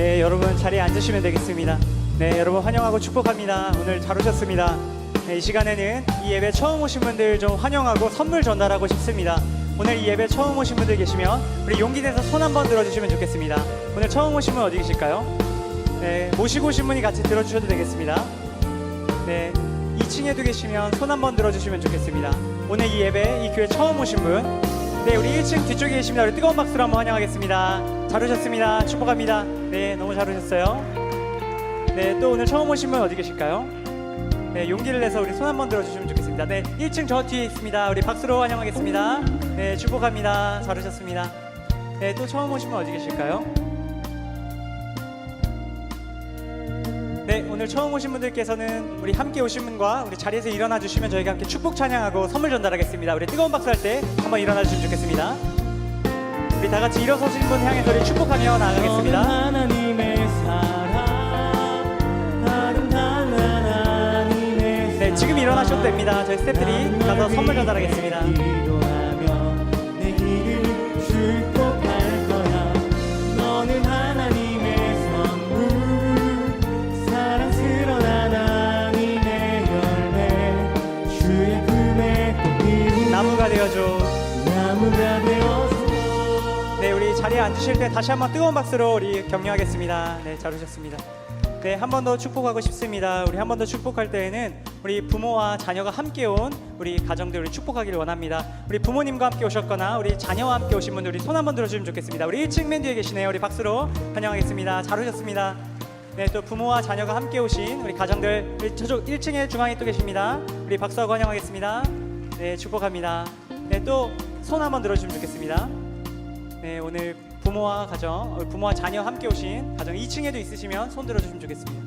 네, 여러분 자리에 앉으시면 되겠습니다. 네, 여러분 환영하고 축복합니다. 오늘 잘 오셨습니다. 네, 이 시간에는 이 예배 처음 오신 분들 좀 환영하고 선물 전달하고 싶습니다. 오늘 이 예배 처음 오신 분들 계시면 우리 용기 내서 손 한번 들어주시면 좋겠습니다. 오늘 처음 오신 분 어디 계실까요? 네, 모시고 오신 분이 같이 들어주셔도 되겠습니다. 네, 2층에도 계시면 손 한번 들어주시면 좋겠습니다. 오늘 이 예배, 이 교회 처음 오신 분, 네, 우리 1층 뒤쪽에 계십니다. 우리 뜨거운 박수로 한번 환영하겠습니다. 잘 오셨습니다. 축복합니다. 네, 너무 잘 오셨어요. 네, 또 오늘 처음 오신 분 어디 계실까요? 네, 용기를 내서 우리 손 한번 들어주시면 좋겠습니다. 네, 1층 저 뒤에 있습니다. 우리 박수로 환영하겠습니다. 네, 축복합니다. 잘 오셨습니다. 네, 또 처음 오신 분 어디 계실까요? 네, 오늘 처음 오신 분들께서는 우리 함께 오신 분과 우리 자리에서 일어나 주시면 저희가 함께 축복 찬양하고 선물 전달하겠습니다. 우리 뜨거운 박수 할 때 한번 일어나 주시면 좋겠습니다. 우리 다 같이 일어서신 분 향해서 우리 축복하며 나아가겠습니다. 네, 지금 일어나셔도 됩니다. 저희 스태프들이 가서 선물 전달하겠습니다. 되어줘. 나무가 되어서 네, 우리 자리에 앉으실 때 다시 한번 뜨거운 박수로 우리 격려하겠습니다. 네, 잘 오셨습니다. 네, 한 번 더 축복하고 싶습니다. 우리 한 번 더 축복할 때에는 우리 부모와 자녀가 함께 온 우리 가정들 우리 축복하기를 원합니다. 우리 부모님과 함께 오셨거나 우리 자녀와 함께 오신 분들 우리 손 한번 들어주시면 좋겠습니다. 우리 1층 맨 뒤에 계시네요. 우리 박수로 환영하겠습니다. 잘 오셨습니다. 네, 또 부모와 자녀가 함께 오신 우리 가정들 우리 저쪽 1층에 중앙에 또 계십니다. 우리 박수하고 환영하겠습니다. 네, 축복합니다. 네, 또 손 한번 들어주시면 좋겠습니다. 네 오늘 부모와 가정 어, 부모와 자녀 함께 오신 가정 2층에도 있으시면 손 들어주시면 좋겠습니다.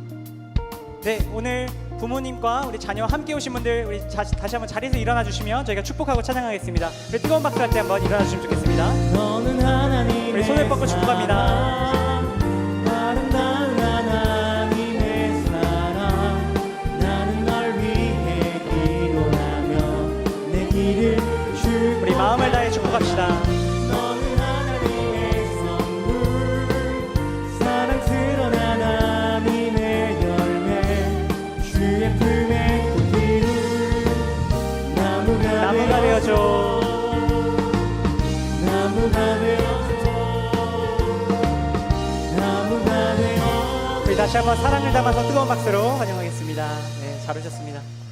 네 오늘 부모님과 우리 자녀 함께 오신 분들 우리 자, 다시 한번 자리에서 일어나 주시면 저희가 축복하고 찬양하겠습니다. 우리 뜨거운 박수 할 때 한번 일어나 주시면 좋겠습니다. 우리 손을 뻗고 축복합니다. 우리 다시 한번 사랑을 담아서 뜨거운 박수로 환영하겠습니다. 네, 잘 오셨습니다.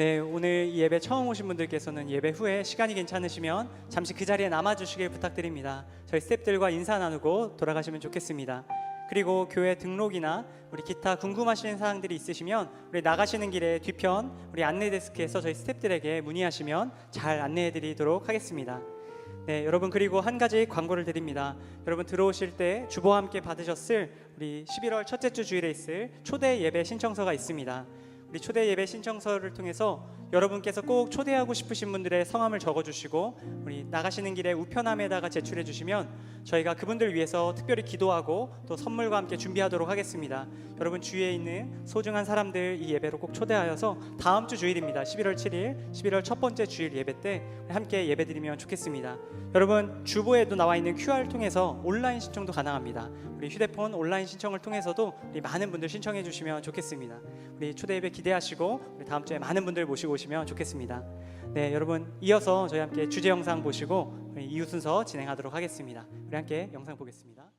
네, 오늘 이 예배 처음 오신 분들께서는 예배 후에 시간이 괜찮으시면 잠시 그 자리에 남아 주시길 부탁드립니다. 저희 스태프들과 인사 나누고 돌아가시면 좋겠습니다. 그리고 교회 등록이나 우리 기타 궁금하신 사항들이 있으시면 우리 나가시는 길에 뒤편 우리 안내 데스크에서 저희 스태프들에게 문의하시면 잘 안내해 드리도록 하겠습니다. 네, 여러분 그리고 한 가지 광고를 드립니다. 여러분 들어오실 때 주보와 함께 받으셨을 우리 11월 첫째 주 주일에 있을 초대 예배 신청서가 있습니다. 우리 초대 예배 신청서를 통해서 여러분께서 꼭 초대하고 싶으신 분들의 성함을 적어주시고 우리 나가시는 길에 우편함에다가 제출해 주시면 저희가 그분들 위해서 특별히 기도하고 또 선물과 함께 준비하도록 하겠습니다. 여러분 주위에 있는 소중한 사람들 이 예배로 꼭 초대하여서 다음 주 주일입니다. 11월 7일, 11월 첫 번째 주일 예배 때 함께 예배드리면 좋겠습니다. 여러분 주보에도 나와 있는 QR 통해서 온라인 신청도 가능합니다. 우리 휴대폰 온라인 신청을 통해서도 우리 많은 분들 신청해 주시면 좋겠습니다. 우리 초대 예배 기대하시고 우리 다음 주에 많은 분들 모시고 오시면 좋겠습니다. 네, 여러분 이어서 저희 함께 주제 영상 보시고 이유 순서 진행하도록 하겠습니다. 우리 함께 영상 보겠습니다.